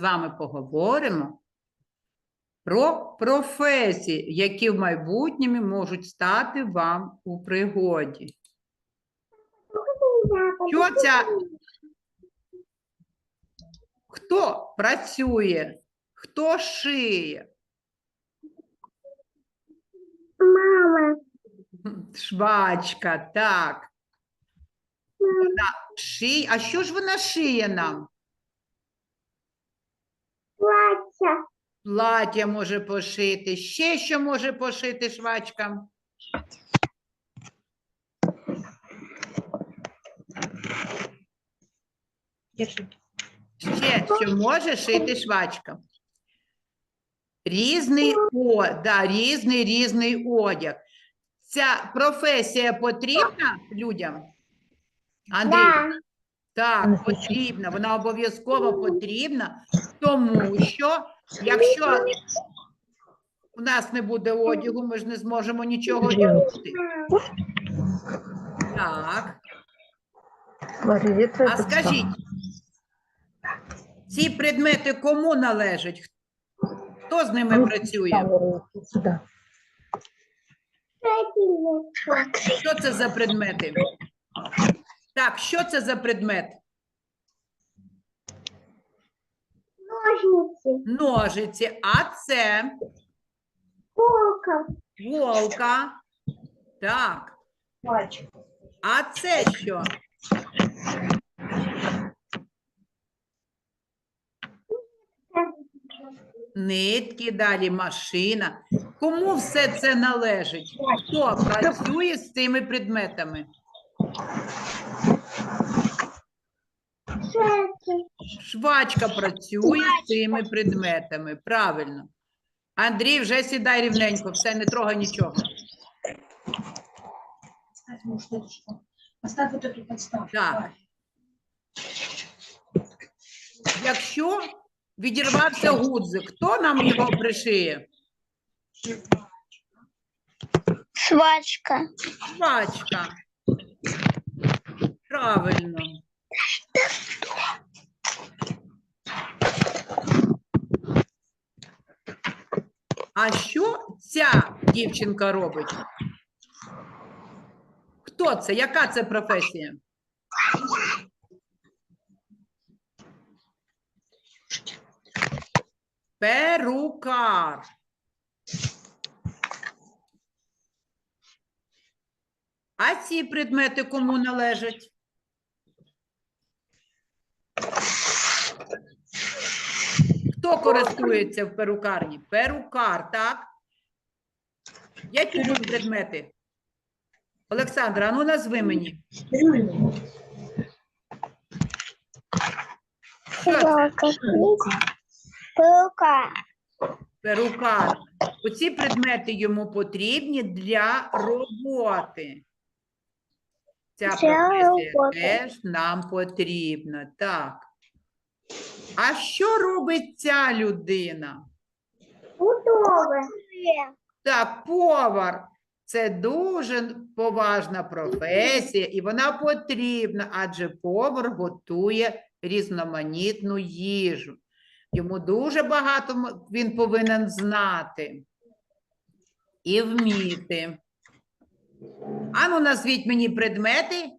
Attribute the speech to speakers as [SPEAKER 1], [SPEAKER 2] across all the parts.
[SPEAKER 1] з вами поговоримо про професії, які в майбутньому можуть стати вам у пригоді. Що ця? Хто працює? Хто шиє?
[SPEAKER 2] Мама.
[SPEAKER 1] Швачка, так. Вона шиє. А що ж вона шиє нам?
[SPEAKER 2] Плаття.
[SPEAKER 1] Плаття може пошити. Ще що може пошити швачка? Ще що може шити швачка? Різний, о, да, різний різний одяг. Ця професія потрібна людям? Андрій,
[SPEAKER 2] Да.
[SPEAKER 1] так, потрібна. Вона обов'язково потрібна, тому що якщо у нас не буде одягу, ми ж не зможемо нічого одягнути. Так. А скажіть, ці предмети кому належать? Хто з ними працює?
[SPEAKER 3] Сюда.
[SPEAKER 1] Що це за предмети? Так, що це за предмет?
[SPEAKER 2] Ножниці.
[SPEAKER 1] Ножиці, а це
[SPEAKER 2] Полка.
[SPEAKER 1] голка. Так. А це що? Нитки, далі машина. Кому все це належить? Хто працює з цими предметами? Швачка працює з цими предметами. Правильно. Андрій, вже сідай рівненько, все, не трогай нічого.
[SPEAKER 3] Поставь вот эту подставку.
[SPEAKER 1] Так. Якщо відірвався гудзик, хто нам його пришиє?
[SPEAKER 2] Свачка.
[SPEAKER 1] Швачка. Правильно. А що ця дівчинка робить? Хто це? Яка це професія? Перукар. А ці предмети кому належать? Хто користується в перукарні? Перукар, так? Які тут предмети? Олександра, а ну назви мені. Що це?
[SPEAKER 2] Полка.
[SPEAKER 1] Перукар. Оці предмети йому потрібні для роботи. Ця
[SPEAKER 2] Для
[SPEAKER 1] професія
[SPEAKER 2] роботи.
[SPEAKER 1] теж нам потрібна. Так. А що робить ця людина?
[SPEAKER 2] Готове.
[SPEAKER 1] Так, повар. Це дуже поважна професія, і вона потрібна, адже повар готує різноманітну їжу. Йому дуже багато він повинен знати і вміти. Ану, назвіть мені предмети,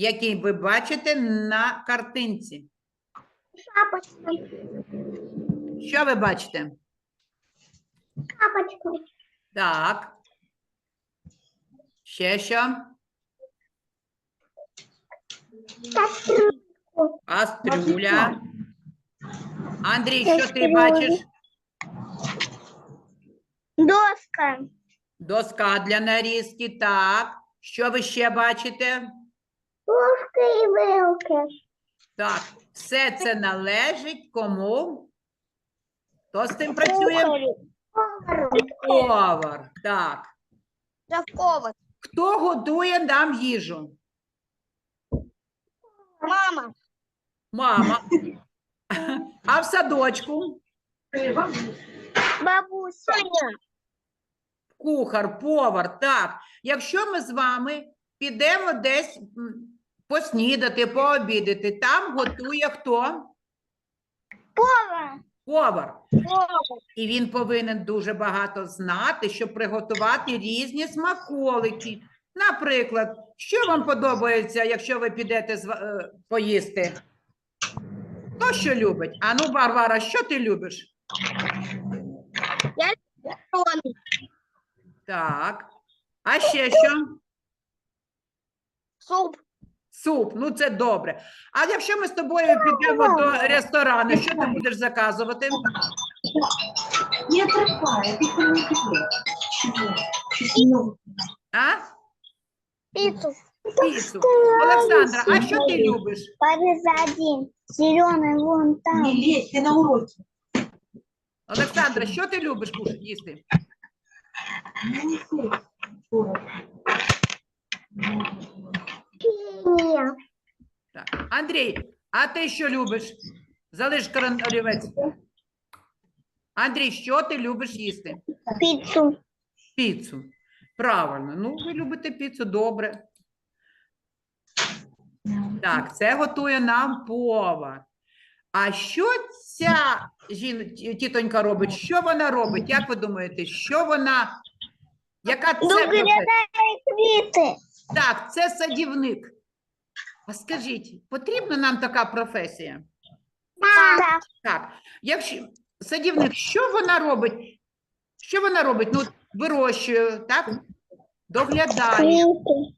[SPEAKER 1] які ви бачите на картинці.
[SPEAKER 2] Шапочка.
[SPEAKER 1] Що ви бачите?
[SPEAKER 2] Шапочка.
[SPEAKER 1] Так. Ще що?
[SPEAKER 2] Кастрюльку.
[SPEAKER 1] Кастрюля. Андрій, що ти бачиш?
[SPEAKER 2] Доска.
[SPEAKER 1] Доска для нарізки. Так. Що ви ще бачите?
[SPEAKER 2] Ложка і вилки.
[SPEAKER 1] Так. Все це належить кому? Хто з тим працює? Повар. Так.
[SPEAKER 2] Повар.
[SPEAKER 1] Хто готує нам їжу?
[SPEAKER 2] Мама.
[SPEAKER 1] Мама. А в садочку?
[SPEAKER 2] Бабуся.
[SPEAKER 1] Кухар, повар, так. Якщо ми з вами підемо десь поснідати, пообідати, там готує хто?
[SPEAKER 2] Повар.
[SPEAKER 1] Повар.
[SPEAKER 2] Повар.
[SPEAKER 1] І він повинен дуже багато знати, щоб приготувати різні смаколики. Наприклад, що вам подобається, якщо ви підете з- е, поїсти? Хто що любить? А ну, Варвара, що ти любиш?
[SPEAKER 2] Макарони.
[SPEAKER 1] Так. А ще що?
[SPEAKER 2] Суп.
[SPEAKER 1] Суп, ну це добре. А якщо ми з тобою підемо до ресторану, що ти будеш заказувати?
[SPEAKER 3] Не отрывай, ты не тебе. Чего? Чего?
[SPEAKER 1] А?
[SPEAKER 2] Пиццу.
[SPEAKER 1] Піцу. Олександра, а що ти любиш?
[SPEAKER 2] один. Зеленый вон
[SPEAKER 3] Не лезь, ты на уроке.
[SPEAKER 1] Олександра, що ти любиш кушати їсти?
[SPEAKER 3] Не лезь.
[SPEAKER 1] Так. Андрій, а ти що любиш? Залиш олівець. Андрій, що ти любиш їсти?
[SPEAKER 2] Пиццу.
[SPEAKER 1] Піцу. Правильно. Ну, ви любите піцу, добре. Так, це готує нам повар. А що ця жін... тітонька робить? Що вона робить? Як ви думаєте, що вона? Яка це професія?
[SPEAKER 2] Квіти.
[SPEAKER 1] Так, це садівник. А скажіть, потрібна нам така професія?
[SPEAKER 2] Так.
[SPEAKER 1] Так, якщо садівник, що вона робить? Що вона робить? Ну, вирощує, так? Доглядає,
[SPEAKER 2] Квіти.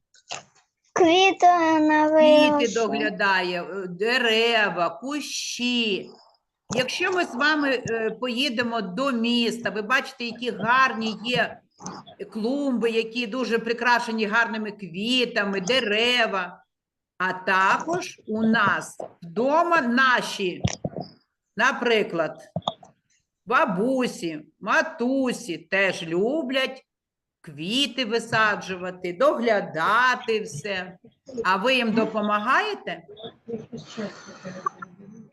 [SPEAKER 2] Квіти на
[SPEAKER 1] квіти доглядає, е, дерева, кущі. Якщо ми з вами е, поїдемо до міста, ви бачите, які гарні є клумби, які дуже прикрашені гарними квітами, дерева. А також у нас вдома наші, наприклад, бабусі, матусі теж люблять квіти висаджувати, доглядати все. А ви їм допомагаєте?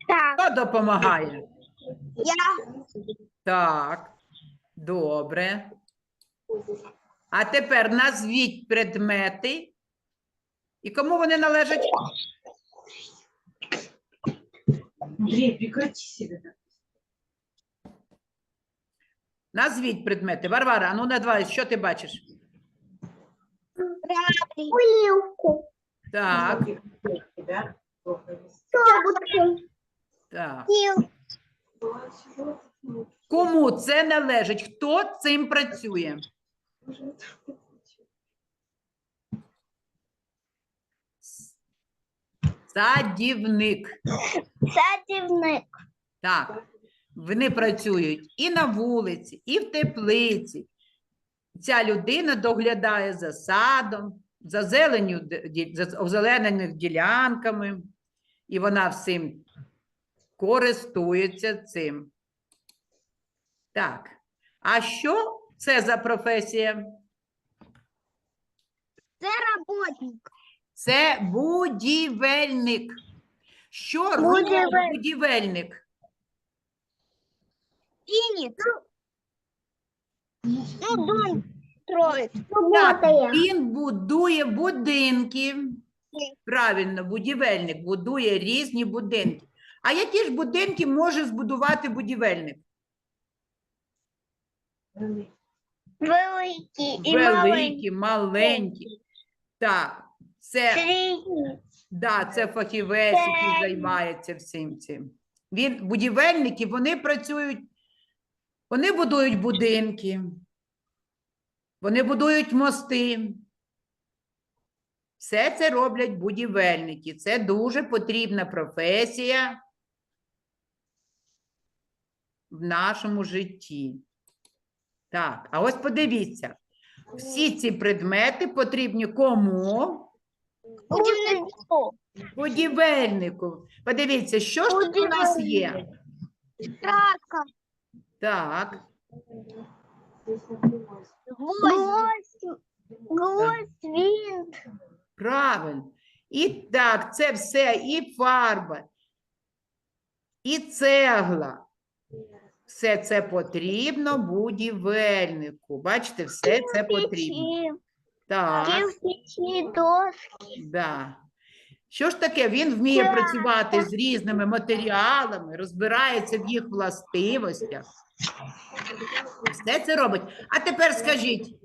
[SPEAKER 2] Так.
[SPEAKER 1] Хто допомагає?
[SPEAKER 2] Я.
[SPEAKER 1] Так, добре. А тепер назвіть предмети. І кому вони належать?
[SPEAKER 3] Андрей, прекрати себя. так.
[SPEAKER 1] Назвіть предмети. Варвара, а ну надавай, що ти бачиш?
[SPEAKER 2] Улівку.
[SPEAKER 1] Так, так. Кому це належить? Хто цим працює? Садівник.
[SPEAKER 2] Садівник.
[SPEAKER 1] Так, вони працюють і на вулиці, і в теплиці. Ця людина доглядає за садом, за зеленю, за озеленених ділянками, і вона всім користується цим. Так, а що це за професія?
[SPEAKER 2] Це роботник.
[SPEAKER 1] Це будівельник. Що робить
[SPEAKER 2] Будівель-
[SPEAKER 1] будівельник?
[SPEAKER 2] Ну, дом строїть.
[SPEAKER 1] Так, він будує будинки. Правильно, будівельник будує різні будинки. А які ж будинки може збудувати будівельник?
[SPEAKER 2] Великі і маленькі.
[SPEAKER 1] Великі, маленькі. Так, це,
[SPEAKER 2] Середні.
[SPEAKER 1] да, це фахівець, який займається всім цим. Він, будівельники, вони працюють, вони будують будинки, вони будують мости. Все це роблять будівельники. Це дуже потрібна професія в нашому житті. Так, а ось подивіться, всі ці предмети потрібні кому?
[SPEAKER 2] Будівництво.
[SPEAKER 1] Будівельнику. Подивіться, що ж тут у нас є?
[SPEAKER 2] Траска.
[SPEAKER 1] Так,
[SPEAKER 2] Гвоздь. Гвоздь, винт.
[SPEAKER 1] правильно. І так, це все і фарба, і цегла. Все це потрібно будівельнику. Бачите, все це потрібно. Так,
[SPEAKER 2] Кирпичи, доски.
[SPEAKER 1] да. Що ж таке? Він вміє
[SPEAKER 2] Так,
[SPEAKER 1] працювати з різними матеріалами, розбирається в їх властивостях. Все це робить. А тепер скажіть,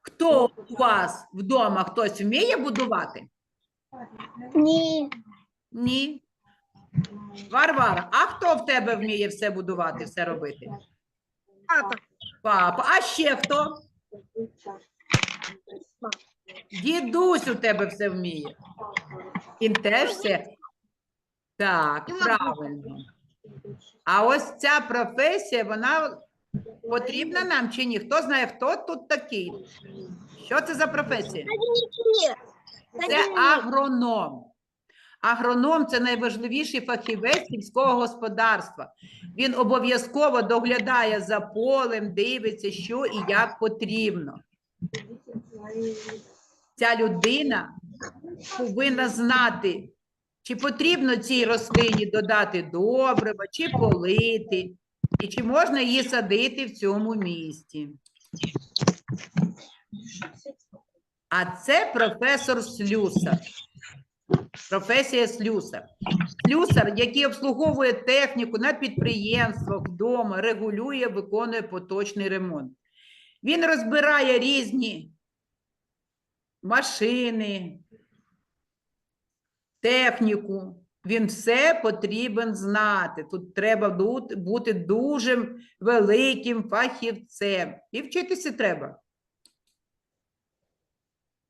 [SPEAKER 1] хто у вас вдома хтось вміє будувати?
[SPEAKER 2] Ні.
[SPEAKER 1] Ні. Варвара, а хто в тебе вміє все будувати, все робити?
[SPEAKER 2] Папа.
[SPEAKER 1] Папа, а ще хто? Дідусь у тебе все вміє. Він теж все. Так, правильно. А ось ця професія, вона потрібна нам чи ні? Хто знає, хто тут такий? Що це за професія? Це агроном. Агроном це найважливіший фахівець сільського господарства. Він обов'язково доглядає за полем, дивиться, що і як потрібно. Ця людина повинна знати, чи потрібно цій рослині додати добрива, чи полити, і чи можна її садити в цьому місці. А це професор Слюсар. Професія слюсар. Слюсар, який обслуговує техніку на підприємствах, вдома, регулює, виконує поточний ремонт. Він розбирає різні машини, техніку. Він все потрібен знати. Тут треба бути дуже великим фахівцем. І вчитися треба.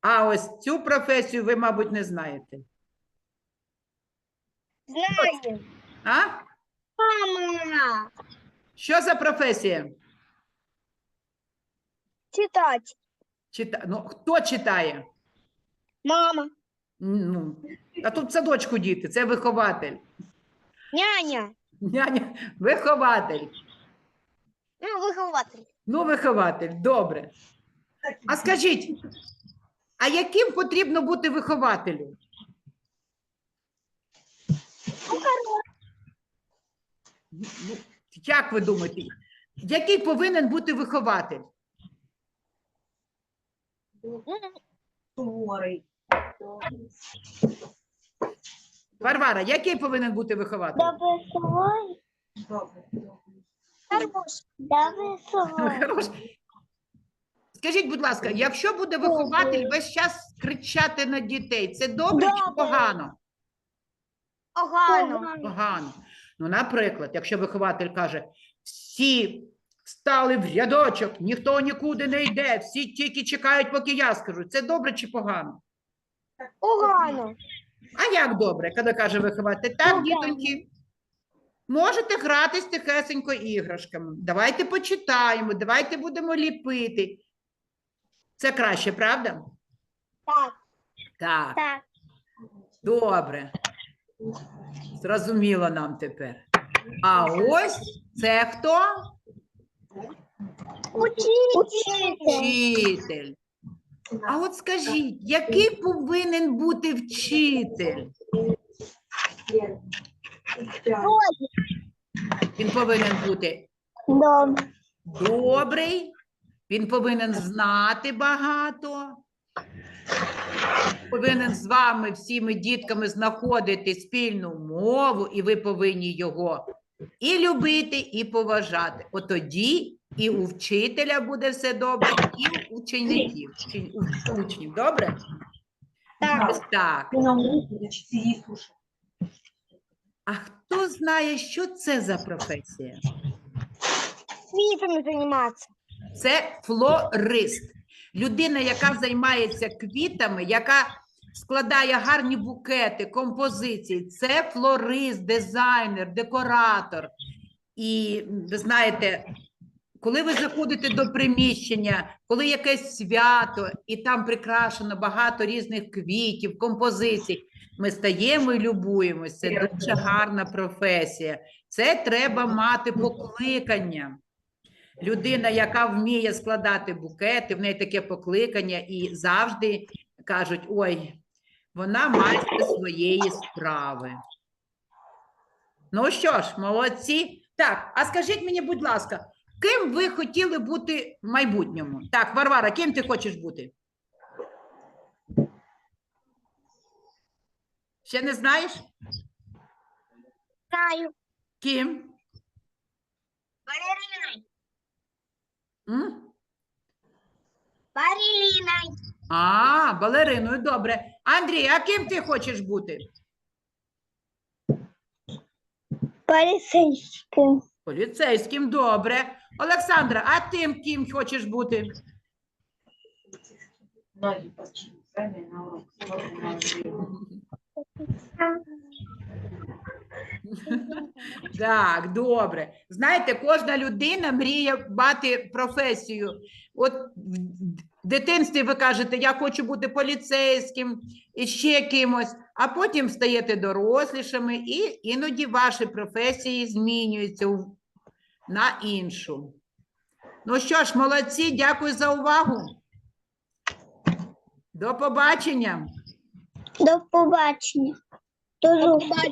[SPEAKER 1] А ось цю професію ви, мабуть, не знаєте.
[SPEAKER 2] Знаю.
[SPEAKER 1] А?
[SPEAKER 2] Мама.
[SPEAKER 1] Що за професія?
[SPEAKER 2] Читать.
[SPEAKER 1] Чита... Ну, хто читає?
[SPEAKER 2] Мама.
[SPEAKER 1] Ну, а тут в садочку діти, це вихователь.
[SPEAKER 2] Няня.
[SPEAKER 1] Няня, вихователь.
[SPEAKER 2] Ну, вихователь.
[SPEAKER 1] Ну, вихователь, добре. А скажіть, а яким потрібно бути вихователю? Ну, як ви думаєте, який повинен бути вихователь?
[SPEAKER 3] Суворий.
[SPEAKER 1] Варвара, який повинен бути вихователь?
[SPEAKER 3] Добре, добре.
[SPEAKER 2] Да.
[SPEAKER 1] Хорош. Скажіть, будь ласка, якщо буде вихователь весь час кричати на дітей, це добре чи
[SPEAKER 2] Добре.
[SPEAKER 1] погано?
[SPEAKER 2] Погано.
[SPEAKER 1] Погано. Ну, наприклад, якщо вихователь каже, всі стали в рядочок, ніхто нікуди не йде, всі тільки чекають, поки я скажу. Це добре чи погано?
[SPEAKER 2] Погано.
[SPEAKER 1] А як добре, коли каже вихователь? Так, дітоньки, можете гратись тихесенько іграшками. Давайте почитаємо, давайте будемо ліпити. Це краще, правда?
[SPEAKER 2] Так.
[SPEAKER 1] Так,
[SPEAKER 2] Так.
[SPEAKER 1] добре. Зрозуміло нам тепер. А ось це хто? Вчитель. А от скажіть, який повинен бути вчитель? Він повинен бути добрий, він повинен знати багато, повинен з вами, всіми дітками, знаходити спільну мову, і ви повинні його і любити, і поважати. От тоді і у вчителя буде все добре, і у учеників, у учнів. Добре?
[SPEAKER 2] Так.
[SPEAKER 1] Так. А хто знає, що це за професія?
[SPEAKER 2] Квітами займатися.
[SPEAKER 1] Це флорист. Людина, яка займається квітами, яка складає гарні букети, композиції. Це флорист, дизайнер, декоратор. І ви знаєте, коли ви заходите до приміщення, коли якесь свято, і там прикрашено багато різних квітів, композицій, ми стаємо і любуємося. Це дуже гарна професія. Це треба мати покликання. Людина, яка вміє складати букети, в неї таке покликання, і завжди кажуть: ой, вона майстер своєї справи. Ну що ж, молодці. Так, а скажіть мені, будь ласка, ким ви хотіли бути в майбутньому? Так, Варвара, ким ти хочеш бути? Ще не знаєш?
[SPEAKER 2] Знаю.
[SPEAKER 1] Ким?
[SPEAKER 2] Балериною.
[SPEAKER 1] М? А, балериною, добре. Андрій, а ким ти хочеш бути?
[SPEAKER 2] Полицейским.
[SPEAKER 1] Поліцейським, добре. Олександра, а ти ким хочеш бути?
[SPEAKER 3] Ноги почему сами на урок.
[SPEAKER 1] Так, добре. Знаєте, кожна людина мріє мати професію. От в дитинстві ви кажете, я хочу бути поліцейським і ще кимось, а потім стаєте дорослішими, і іноді ваші професії змінюються на іншу. Ну що ж, молодці, дякую за увагу. До побачення.
[SPEAKER 2] До побачення. До зустрічі.